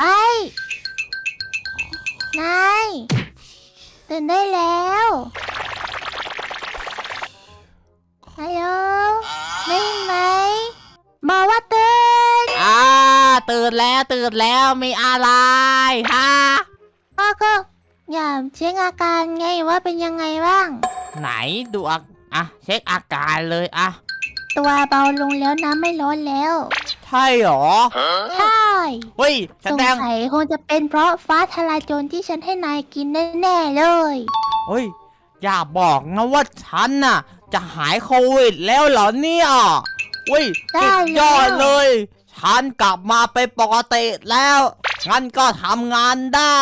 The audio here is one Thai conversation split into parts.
ไอ้นายตื่นได้แล้วฮัลโหลได้ยินไหมบอกว่าตื่นอ่าตื่นแล้วตื่นแล้วมีอะไรฮะก็ก็อย่าเช็คอาการไงว่าเป็นยังไงบ้าง ไหนดูอะอะเช็คอาการเลยอะตัวเบาลงแล้วน้ำไม่ร้อนแล้ว ใช่หรอ ใช่เฮ้ยสแสงดงสัยคงจะเป็นเพราะฟ้าทลายโจรที่ฉันให้นายกินแน่ๆเลย เฮ้ย อย่าบอกนะว่าฉันน่ะ จะหายโควิดแล้วเหรอเนี่ยเฮ้ยได้สุดยอดแล้ว เลย ฉันกลับมาเป็นปกติแล้ว งั้นก็ทำงานได้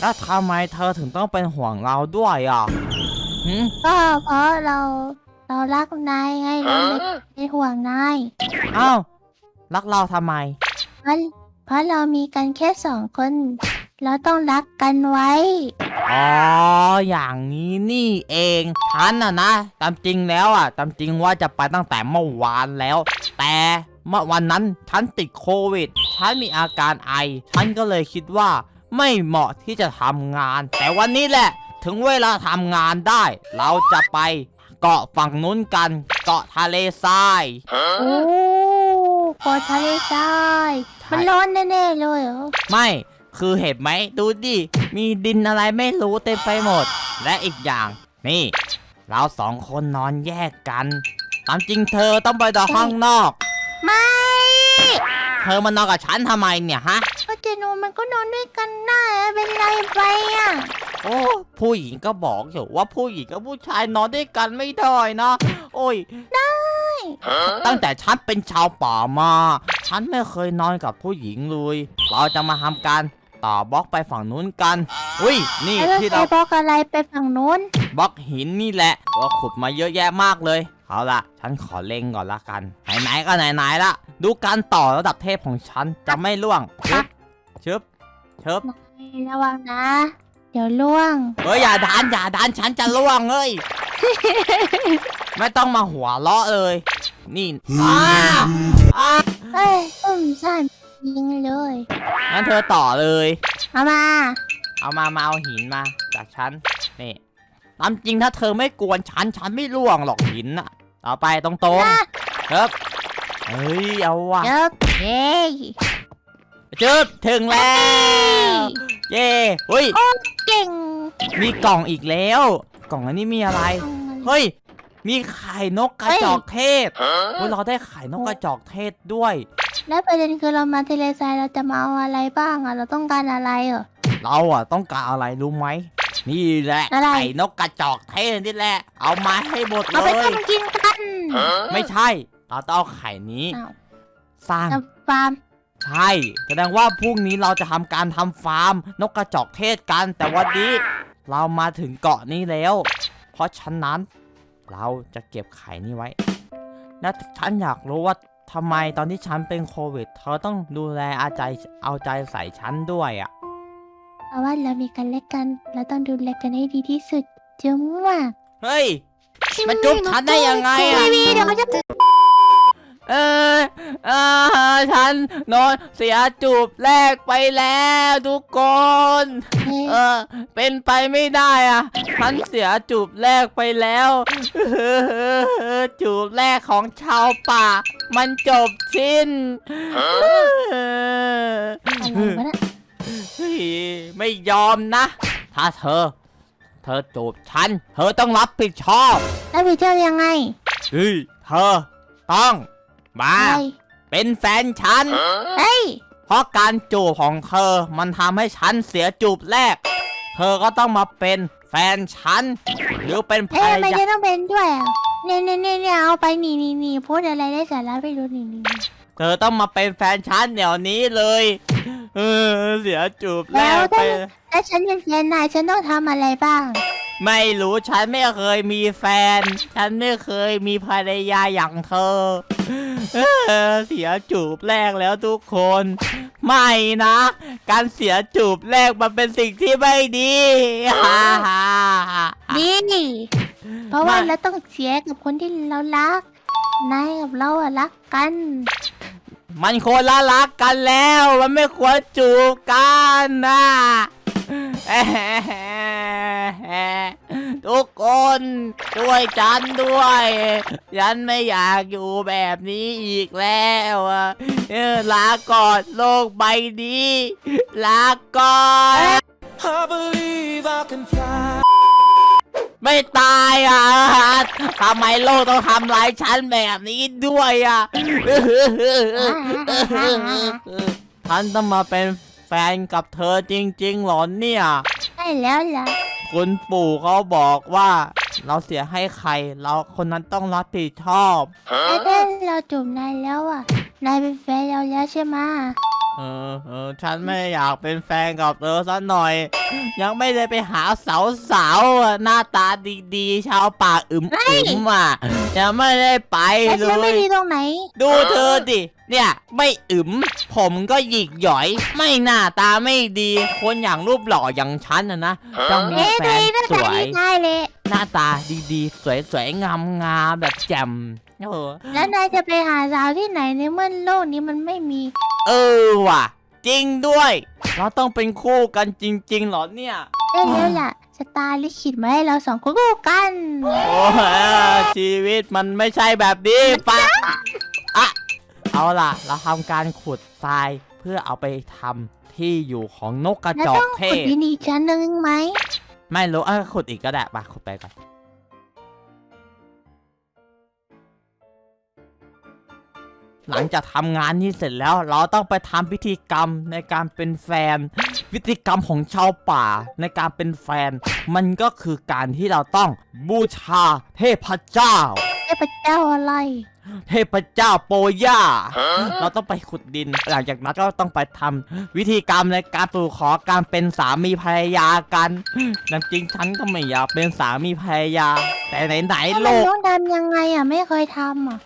แล้วทำไมเธอถึงต้องเป็นห่วงเราด้วยอะหืมก็เพราะเราเรารักนายไงเราเลยเป็นห่วงนาย อ้าว รักเราทำไม เพราะเพราะเรามีกันแค่สองคน เราต้องรักกันไว้ อ๋อ อย่างนี้นี่เองฉันน่ะนะตามจริงแล้วอะตามจริงว่าจะไปตั้งแต่เมื่อวานแล้ว แต่เมื่อวันนั้นฉันติดโควิด ฉันมีอาการไอ ฉันก็เลยคิดว่าไม่เหมาะที่จะทำงาน แต่วันนี้แหละ ถึงเวลาทำงานได้ เราจะไปเกาะฝั่งนู้นกัน เกาะทะเลทราย โอ้ โคตรทะเลทรายใช่มันร้อนแน่ๆเลยเหรอ ไม่คือเห็นไหมดูดิมีดินอะไรไม่รู้เต็มไปหมด และอีกอย่าง นี่ เราสองคนนอนแยกกัน ตามจริงเธอต้องไปนอนข้างนอก ไม่ เธอมานอนกับฉันทำไมเนี่ยฮะ ก็จะนอนมันก็นอนด้วยกันได้เป็นไรไปอะ โอ้ผู้หญิงก็บอกอยู่ว่าผู้หญิงกับผู้ชายนอนด้วยกันไม่ได้นะ โอ้ย ไตั้งแต่ฉันเป็นชาวป่ามา ฉันไม่เคยนอนกับผู้หญิงเลย เราจะมาทำการต่อบล็อกไปฝั่งนู้นกัน อุ้ย นี่แล้วที่ใครเราบอกอะไรไปฝั่งนู้น บล็อกหินนี่แหละเราขุดมาเยอะแยะมากเลย เอาละฉันขอเล็งก่อนละกัน ไหนๆก็ไหนๆละ ดูการต่อระดับเทพของฉันจะไม่ล่วงชึบชึบชึบระวังนะ เดี๋ยวล่วง เฮ้ยอย่าดันอย่าดันฉันจะล่วงเอ้ย ไม่ต้องมาหัวเราะเลย นี่อ้าอ้าเอ้ยตุ่มซ่านยิงเลยงั้นเธอต่อเลย เอามา เอามามาเอาหินมาจากฉันนี่ตามจริงถ้าเธอไม่กวนฉันฉันไม่ล่วงหรอกหินอะต่อไปตรงๆนะครับเฮ้ยเอาว่ะเยอะเย้ยจึ๊บถึงแล้ว เย้เฮ้ย เก่งมีกล่องอีกแล้ว กล่องอันนี้มีอะไร เฮ้ย มีไข่นกกระจอกเทศเฮ้ยเราได้ไข่นกกระจอกเทศด้วย แล้วประเด็นคือเรามาทะเลทรายเราจะมาเอาอะไรบ้างอะ เราต้องการอะไรเหรอ เราอะต้องการอะไรรู้ไหม นี่แหละอะไร ไข่นกกระจอกเทศนี่แหละ เอามาให้หมดเลเอาไปยทำกินกัน ไม่ใช่ เราต้องเอาไข่นี้ อ้าว สร้างจะฟาร์มใช่ แสดงว่าพรุ่งนี้เราจะทำการทำฟาร์ม นกกระจอกเทศกัน แต่วันนี้ เรามาถึงเกาะนี้แล้ว เพราะฉะนั้น เราจะเก็บไข่นี้ไว้ และฉันอยากรู้ว่าทำไมตอนที่ฉันเป็นโควิด เธอต้องดูแลอาใจเอาใจใส่ฉันด้วยอะ เพราะว่าเรามีกันและกัน เราต้องดูแลกันให้ดีที่สุดจุ๊มว่ะเฮ้ย มันจุ๊บฉันได้ยังไงอะทีวีเดี๋ยวเขาจะเออเออฉั นนอนเสียจูบแรกไปแล้วทุกคน เออ เป็นไปไม่ได้อะฉันเสียจูบแรกไปแล้วจูบแรกของชาวป่า มันจบสิ้นอะไรวะเนี่ยเฮ้ยไม่ยอมนะ ถ้าเธอ เธอจูบฉัน เธอต้องรับผิดชอบแล้วไปเที่ยวยังไงเฮ้ยเธอต้องมาอะไร เป็นแฟนฉัน เฮ้ย เพราะการจูบของเธอมันทำให้ฉันเสียจูบแรก เธอก็ต้องมาเป็นแฟนฉัน หรือเป็นภรเอ๊ะรทำไมยา จะต้องเป็นด้วยอะเนี่ยเนี่ยเนี่ยเนี่ยเอาไปนี่นี่นี่พูดอะไรได้สาระไปดูนี่นี่นี่เธอต้องมาเป็นแฟนฉันเดี๋ยวนี้เลย เออ เสียจูบแรกไปแล้วฉันเป็นแฟนนายฉันต้องทำอะไรบ้าง ไม่รู้ฉันไม่เคยมีแฟน ฉันไม่เคยมีภรรยาอย่างเธอ เออเสียจูบแรกแล้วทุกคน ไม่นะ การเสียจูบแรกมันเป็นสิ่งที่ไม่ดีฮ่าฮ่าฮ่าดีเพราะว่าไม่ เราต้องเสียกับคนที่เรารัก นายกับเราอะรักกัน มันคนละรักกันแล้ว มันไม่ควรจูบกันนะแอะทุกค นช่วยฉันด้วย ฉันไม่อยากอยู่แบบนี้อีกแล้วอะเออลาก่อนโลกใบนี้ ลาก่อน I believe I can fly. ไม่ตายอะทำไมโลกต้องทำร้ายฉันแบบนี้ด้วยอะฉันต้องมาเป็นแฟนกับเธอจริงๆเหรอเนี่ย ใช่แล้วล่ะ คุณปู่เขาบอกว่า เราเสียให้ใคร เราคนนั้นต้องรับผิดชอบแต่ถ้าเราจูบนายแล้วอะ นายเป็นแฟนเราแล้วใช่ไหมะเออเออฉันไม่อยากเป็นแฟนกับเธอสักหน่อย ยังไม่ได้ไปหาสาวสาวๆอะหน้าตาดีๆ ชาวป่าอึมๆอะยังไม่ได้ไปแล้วเลฉันไม่ย ดีตรงไหน ดูเธอดิ เนี่ยไม่อึมผมก็หยิกหย่อย ไม่หน้าตาไม่ดี คนอย่างรูปหล่ออย่างฉันนะนะต้องมีเอ๊ะแฟตัวนเองน่าสจะวย ดีได้เลย หน้าตาดีๆ สวยๆ งามๆแบบแจ่มเออแล้วนายจะไปหาสาวที่ไหนในเมื่อโลกนี้มันไม่มี เออว่ะ จริงด้วย เราต้องเป็นคู่กันจริงๆเหรอเนี่ย ได้แล้วล่ะชะตาลิขิตมาให้เราสองคนคู่กัน โอ้ยชีวิตมันไม่ใช่แบบนี้ปะอะเอาล่ะ เราทำการขุดทรายเพื่อเอาไปทำที่อยู่ของนกกระแล้วจอต้กองเทขุดศดินอีกชั้นหนึ่งไหม ไม่รู้เออขุดอีกก็ได้ปะขุดไปก่อนหลังจากทำงานนี้เสร็จแล้ว เราต้องไปทำพิธีกรรมในการเป็นแฟน พิธีกรรมของชาวป่าในการเป็นแฟน มันก็คือการที่เราต้องบูชาเทพเจ้า เทพเจ้าอะไร เทพเจ้าโปย่า เราต้องไปขุดดิน หลังจากนั้นก็ต้องไปทำวิธีกรรมในการสู่ขอการเป็นสามีภรรยากันแต่จริงฉันก็ไม่อยากเป็นสามีภรรยา แต่ไหนๆโลมันกต้องทำยังไงอะไม่เคยทำอะ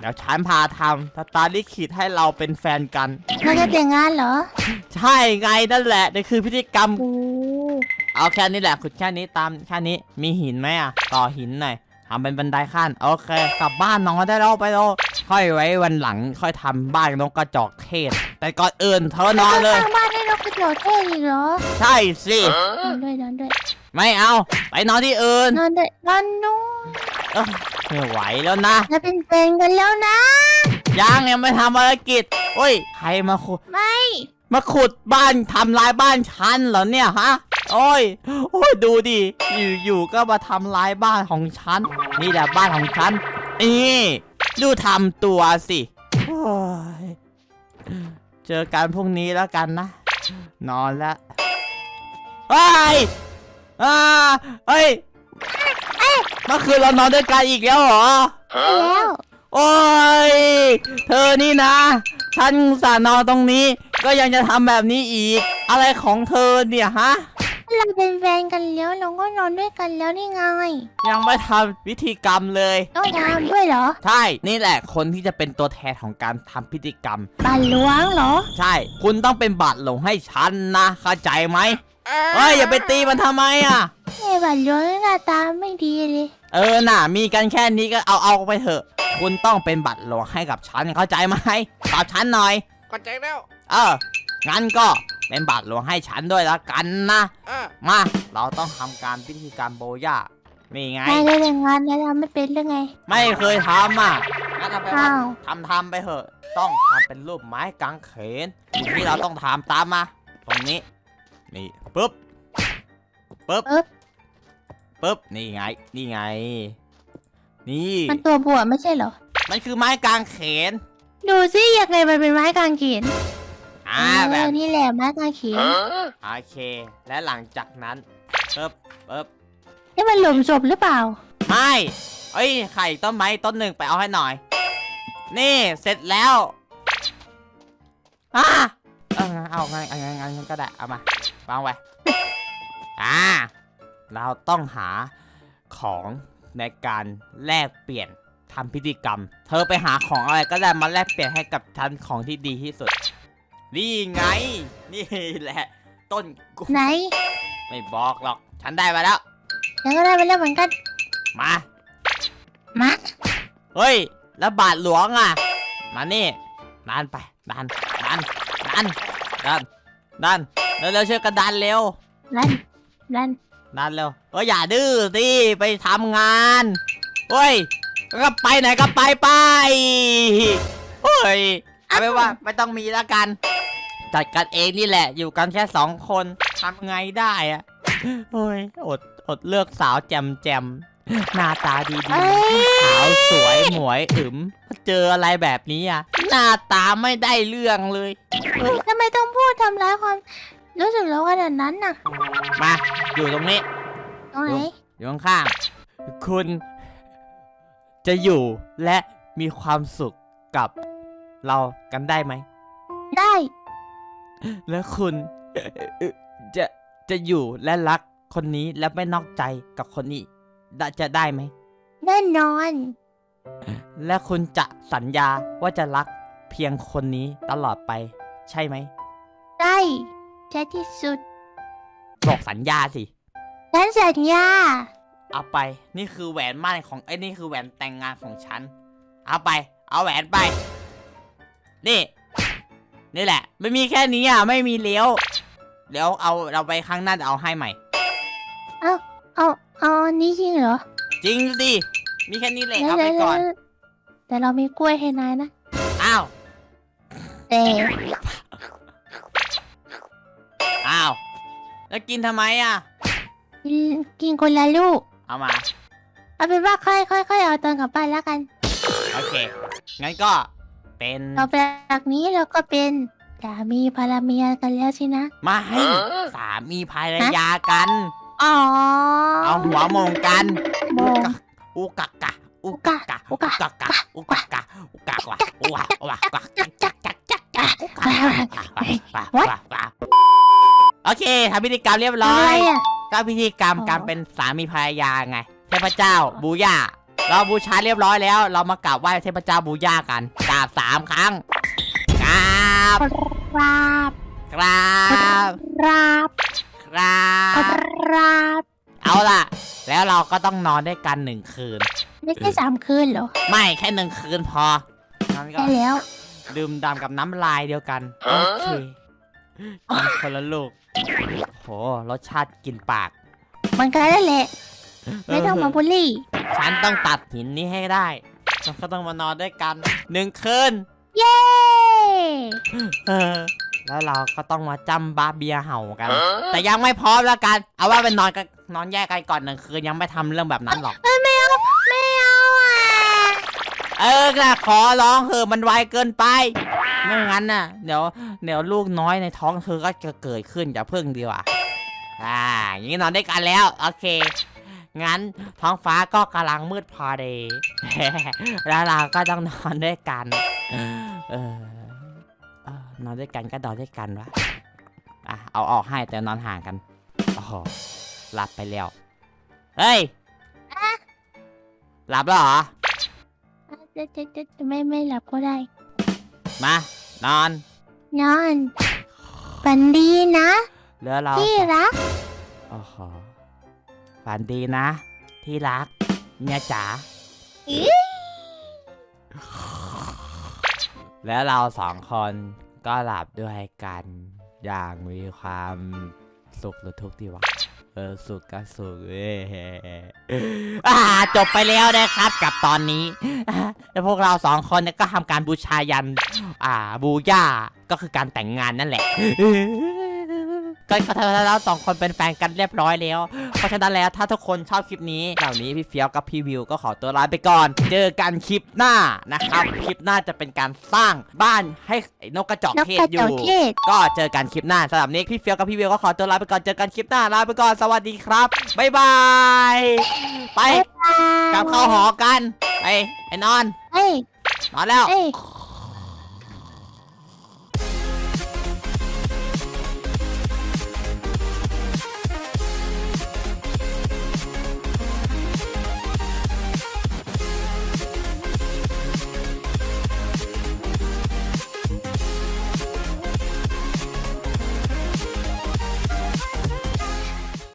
เดี๋ยวฉันพาทำสตาร์ลิขิตให้เราเป็นแฟนกันเราจะแต่งงานเหรอ ใช่ไงนั่นแหละนี่คือพิธีกรรมโอ้เอาแค่นี้แหละขุดแค่นี้ตามแค่นี้มีหินไหมอะ ต่อหินหน่อย ทำเป็นบันไดขั้นโอเค กลับบ้านนอนได้แล้วไปแล้วค่อยไว้วันหลังค่อยทำบ้านนกกระจอกเทศ แต่ก่อนอื่นเธอนอนเลย สร้างบ้านให้นกกระจอกเทศอีกเหรอใช่สินอนด้วยนอนด้วยไม่เอาไปนอนที่อื่นนอนด้วยนอนนู้นเอ้ยไม่ไหวแล้วนะเราเป็นแฟนกันแล้วนะ ยังยังไม่ทำภารกิจโอ้ย ใครมาขุดไม่ มาขุดบ้านทำลายบ้านฉันเหรอเนี่ยฮะ โอ้ย โอ้ย ดูดิ อยู่อยู่ก็มาทำลายบ้านของฉัน นี่แหละบ้านของฉัน นี่ดูทำตัวสิโอ้ยเจอกันพรุ่งนี้แล้วกันนะ นอนแล้วเฮ้ยอ่าเฮ้ยเมื่อคืนเรานอนด้วยกันอีกแล้วเหรอใช่แล้วโอ้ย เธอนี่นะ ฉันอุตสาห์นอนตรงนี้ ก็ยังจะทำแบบนี้อีก อะไรของเธอเนี่ยฮะ เราเป็นแฟนกันแล้วเราก็นอนด้วยกันแล้วนี่ไงยังไม่ทำพิธีกรรมเลย ต้องทำด้วยเหรอใช่ นี่แหละคนที่จะเป็นตัวแทนของการทำพิธีกรรมบันหลวงเหรอใช่ คุณต้องเป็นบาทหลงให้ฉันนะเข้าใจไหมเฮ้ยอย่าไปตีมันทำไมอะ ไอ้บันหลวงหน้าตาไม่ดีเลยเออน่ะ มีกันแค่นี้ก็เอาเอาไปเถอะ คุณต้องเป็นบัตรหลวงให้กับฉันเข้าใจไหมตอบฉันหน่อยเข้าใจแล้ว เออ งั้นก็เป็นบาทหลวงให้ฉันด้วยละกันนะ อะมา เราต้องทำการพิธีการโบย่านี่ไง นายเคยแต่งงานแล้วเราไม่เป็นหรือไง ไม่เคยทำอะงั้นเอาไปว่าอ้าว ทำทำไปเถอะ ต้องทำเป็นรูปไม้กางเขนสิ่งที่เราต้องทำตามมา ตรงนี้ นี่ปุ๊บปุ๊บปึ๊บปุ๊บ นี่ไง นี่ไง นี่ มันตัวบวชไม่ใช่เหรอ มันคือไม้กางเขน ดูสิยังไงมันเป็นไม้กางเขน อ่าเอแบอบนี่แหละไม้กางเขนโอเค และหลังจากนั้นปุ๊บปุ๊บนี่มันหลุมศพหรือเปล่า ไม่เอ้ยไข่ต้นไม้ต้นหนึ่งไปเอาให้หน่อย นี่เสร็จแล้วอะเอองั้นเอางั้นงั้นงั้นงั้นก็ได้เอามาวางไว้อ่าเราต้องหาของในการแลกเปลี่ยนทำพิธีกรรม เธอไปหาของอะไรก็ได้มาแลกเปลี่ยนให้กับฉันของที่ดีที่สุด นี่ไง นี่แหละ ต้นกุไหนไม่บอกหรอก ฉันได้มาแล้ว ฉันก็ได้ไปแล้วเหมือนกัน มา มา เฮ้ย แล้วบาทหลวงอะ มานี่ดันไปดันดันดันดันดันเร็วๆช่วยกันดันเร็วรันรันดันเร็วเอออย่าดื้อสิไปทำงานเฮ้ยก็ไปไหนก็ไปไปเฮ้ยเอาไปนว่าไม่ต้องมีแล้วกัน จัดกันเองนี่แหละ อยู่กันแค่สองคนทำไงได้อะเฮ้ยอดอดเลือกสาวแจมแจมหน้าตาดีเอ้ยๆขาวสวยหมวยอึมเจออะไรแบบนี้อะ หน้าตาไม่ได้เรื่องเลยทำไมต้องพูดทำร้ายความ รู้สึกเราขนาดนั้นน่ะ มาอยู่ตรงนี้ ตรงไหนอยู่ข้างๆคุณ จะอยู่และมีความสุขกับเรากันได้ไหม ได้ และคุณจะจะอยู่และรักคนนี้และไม่นอกใจกับคนนี้ได้จะได้ไหมแน่นอน และคุณจะสัญญาว่าจะรักเพียงคนนี้ตลอดไป ใช่ไหมได้แท้ที่สุด บอกสัญญาสิฉันสัญญา เอาไป นี่คือแหวนมั่นของไอ้ยนี่คือแหวนแต่งงานของฉัน เอาไป เอาแหวนไป นี่ นี่แหละ ไม่มีแค่นี้อะ ไม่มีเลี้ยว เดี๋ยวเอาเราไปครั้งหน้าจะเอาให้ใหม่เอาเอาเอาอันนี้จริงเหรอจริงสิ มีแค่นี้เลยเอาไปก่อน แล้วๆแต่เรามีกล้วยให้นายนะ อ้าว แต่อ้าว แล้วกินทำไมอะ กินกินคนละลูก เอามา เอาเป็นว่าค่อยค่อยค่อยเอาตอนกลับบ้านแล้วกัน โอเค งั้นก็ เป็นเราไปจากนี้เราก็เป็นสามีภรรเมียกันแล้วสินะมาให้สามีภรรยากัน อ๋อ เอาหัวมงกันโมงอุกะกะอุกะกะอุกะกะอุกะกะอุกะกะอุกะกะอุกะกะจักจักจักจักจักอุกะกะโอเคทำพิธีกรรมเรียบร้ออะไรยอะก็พิธีกรรมอ๋อการเป็นสามีภรรยาไงเทพเจ้าบูย่า เราบูชาเรียบร้อยแล้ว เรามากราบไหว้เทพเจ้าบูย่ากันกราบสามครั้งกราบราบกราบราบกราบราบเอาล่ะ แล้วเราก็ต้องนอนด้วยกันหนึ่งคืน ไม่ใช่สามคืนเหรอไม่แค่หนึ่งคืนพองั้นก็ได้แล้ว ดื่มด่ำกับน้ำลายเดียวกันโอเคกินคนละลูกโหรสชาติกินปาก มันกันนั่นแหละ ไม่ต้องมาบูลลี่ ฉันต้องตัดหินนี้ให้ได้เราก็ต้องมานอนด้วยกันหนึ่งคืนเย้ เออ แล้วเราก็ต้องมาจำบาเบียเห่ากัน แต่ยังไม่พร้อมแล้วกัน เอาว่าเป็นนอนกันนอนแยกกันก่อนหนึ่งคืนยังไม่ทำเรื่องแบบนั้นหรอก เอ้ยไม่เอาไม่เอาอะ เออนะขอร้องเถอะมันไวเกินไป ไม่งั้นน่ะ เดี๋ยวเดี๋ยวลูกน้อยในท้องเธอก็จะเกิดขึ้นอย่าเพิ่งดีกว่าอ่าอย่างนี้นอนด้วยกันแล้ว โอเค งั้นท้องฟ้าก็กำลังมืดพอดีแล้วเราก็ต้องนอนด้วยกันเออเออนอนด้วยกันก็นอนด้วยกันวะอะเอาออกให้แต่นอนห่างกันโอ้โหหลับไปแล้ว เฮ้ยหลับแล้วเหรอจะจะจะจะไม่ไม่หลับก็ได้ มานอน นอนฝันดีนะ แล้วเราที่รักโอ้โห ฝันดีนะ ที่รัก เมียจ๋าอี๋แล้วเราสองคนก็หลับด้วยกัน อย่างมีความสุขหรือทุกข์ดีวะ เออ สุขก็สุขเอ้ยอ่าจบไปแล้วนะครับกับตอนนี้อ่าแล้วพวกเราสองคนเนี่ยก็ทำการบูชายัน อ่า บูย่า ก็คือการแต่งงานนั่นแหละ ก็ก็ถ้าเราสองคนเป็นแฟนกันเรียบร้อยแล้ว เพราะฉะนั้นแล้วถ้าทุกคนชอบคลิปนี้เหล่านี้พี่เฟียวกับพี่วิวก็ขอตัวลาไปก่อน เจอกันคลิปหน้านะครับ คลิปหน้าจะเป็นการสร้างบ้านให้ไอ้นกกระจอกนกเทกศระอจอกยู่เทศ ก็เจอกันคลิปหน้าสำหรับนี้พี่เฟียวกับพี่วิวก็ขอตัวลาไปก่อน เจอกันคลิปหน้าลาไปก่อน สวัสดีครับบ๊ายบาย ไปกลับเข้าหอกัน ไปไอ้นอน เอ้ย นอนแล้ว เอ้ย